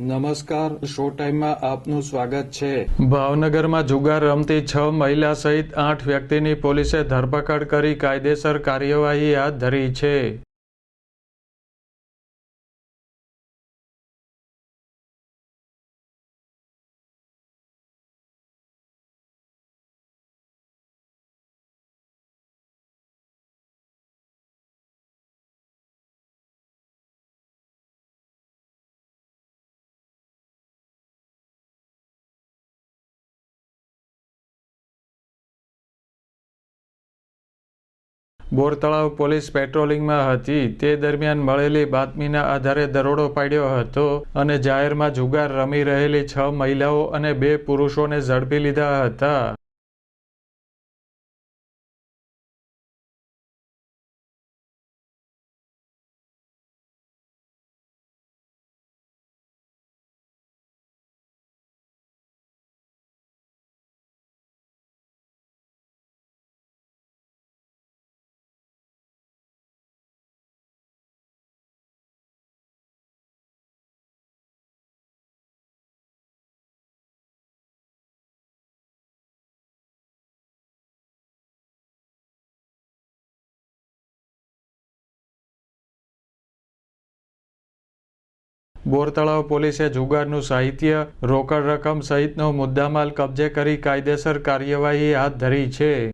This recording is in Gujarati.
નમસ્કાર શો ટાઈમમાં આપનું સ્વાગત છે. ભાવનગરમાં જુગાર રમતી છ મહિલા સહિત આઠ વ્યક્તિની પોલીસે ધરપકડ કરી કાયદેસર કાર્યવાહી હાથ ધરી છે. બોરતળાવ પોલીસ પેટ્રોલિંગમાં હતી. તે દરમિયાન મળેલી બાતમીના આધારે દરોડો પાડ્યો હતો અને જાહેરમાં જુગાર રમી રહેલી છ મહિલાઓ અને બે પુરુષોને ઝડપી લીધા હતા. બોરતળાવ પોલીસે જુગારનું સાહિત્ય, રોકડ રકમ સહિતનો મુદ્દામાલ કબજે કરી કાયદેસર કાર્યવાહી હાથ ધરી છે.